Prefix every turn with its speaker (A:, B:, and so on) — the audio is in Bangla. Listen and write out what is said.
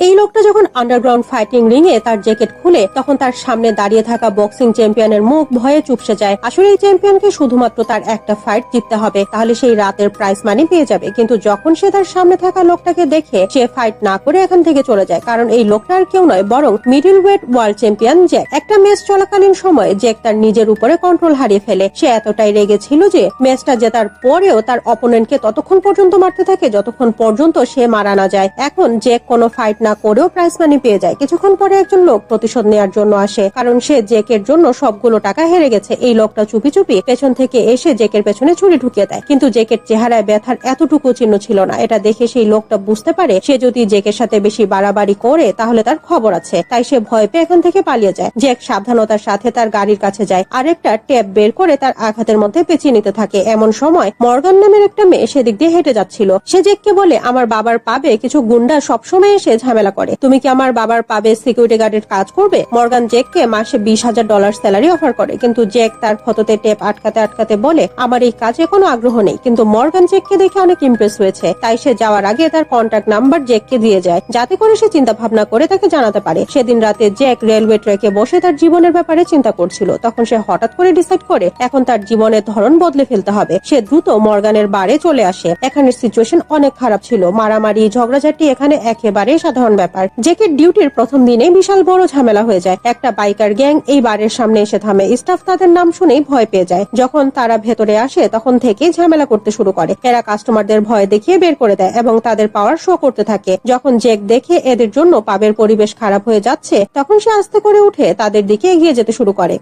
A: এই লোকটা যখন আন্ডারগ্রাউন্ড ফাইটিং রিং এ তার জ্যাকেট খুলে, তখন তার সামনে দাঁড়িয়ে থাকা বক্সিং চ্যাম্পিয়নের মুখ ভয়ে চুপসে যায়। আসলে এই চ্যাম্পিয়নকে শুধুমাত্র তার একটা ফাইট জিততে হবে, তাহলে সেই রাতের প্রাইজ মানি পেয়ে যাবে। কিন্তু যখন সে তার সামনে থাকা লোকটাকে দেখে, সে ফাইট না করে এখান থেকে চলে যায়। কারণ এই লোকটা আর কেউ নয়, বরং middle weight world champion Jack একটা ম্যাচ চলাকালীন সময় জ্যাক তার নিজের উপরে কন্ট্রোল হারিয়ে ফেলে। সে এতটাই রেগে ছিল যে ম্যাচটা জেতার পরেও তার অপোনেন্টকে ততক্ষণ পর্যন্ত মারতে থাকে, যতক্ষণ পর্যন্ত সে মারা না যায়। এখন জ্যাক কোনো ফাইট না করেও প্রাইজ মানি পেয়ে যায়। কিছুক্ষণ পরে একজন লোক প্রতিশোধ নেওয়ার জন্য আসে, কারণ সে জেকের জন্য সবগুলো টাকা হেরে গেছে। এই লোকটা চুপি চুপি পেছন থেকে এসে জেকের পেছনে ছুরি ঢুকিয়ে দেয়। কিন্তু জেকের চেহারায় ব্যথার এতটুকু চিহ্ন ছিল না। এটা দেখে সেই লোকটা বুঝতে পারে, সে যদি জেকের সাথে বেশি বাড়াবাড়ি করে, তাহলে তার খবর আছে। তাই সে ভয় পেয়ে এখান থেকে পালিয়ে যায়। জেক সাবধানতার সাথে তার গাড়ির কাছে যায়। আরেকটা ট্যাপ বের করে তার আঘাতের মধ্যে পেঁচিয়ে নিতে থাকে। এমন সময় মর্গান নামের একটা মেয়ে সেদিক দিয়ে হেঁটে যাচ্ছিল। সে জেককে বলে, আমার বাবার পাবে কিছু গুন্ডা সবসময় এসে করে। তুমি কি আমার বাবার পাবে সিকিউরিটি গার্ডের কাজ করবে? মর্গান জেককে মাসে বিশ হাজার ডলার স্যালারি অফার করে। কিন্তু জেক তার ক্ষততে টেপ আটকাতে আটকাতে বলে, আমার এই কাজে কোনো আগ্রহ নেই। কিন্তু মর্গান জেককে দেখে অনেক ইমপ্রেস হয়েছে। তাই সে যাওয়ার আগে তার কন্ট্যাক্ট নাম্বার জেককে দিয়ে যায়। যাতে করে সে চিন্তা ভাবনা করে তাকে জানাতে পারে। সেদিন রাতে জেক রেলওয়ে ট্রেকে বসে তার জীবনের ব্যাপারে চিন্তা করছিল। তখন সে হঠাৎ করে ডিসাইড করে, এখন তার জীবনের ধরন বদলে ফেলতে হবে। সে দ্রুত মর্গানের বারে চলে আসে। এখানের সিচুয়েশন অনেক খারাপ ছিল। মারামারি, ঝগড়াঝাটি এখানে একেবারে সাধারণ ব্যাপার। জেকের ডিউটির প্রথম দিনে বিশাল বড় ঝামেলা হয়ে যায়। একটা বাইকার গ্যাং এই বারের সামনে এসে থামে। স্টাফ তাদের নাম শুনেই ভয় পেয়ে যায়। যখন তারা ভেতরে আসে, তখন থেকেই ঝামেলা করতে শুরু করে। এরা কাস্টমারদের ভয় দেখিয়ে বের করে দেয় এবং তাদের পাওয়ার শো করতে থাকে। যখন জেক দেখে এদের জন্য পাবের পরিবেশ খারাপ হয়ে যাচ্ছে, তখন সে আস্তে করে উঠে তাদের দিকে এগিয়ে যেতে শুরু করে।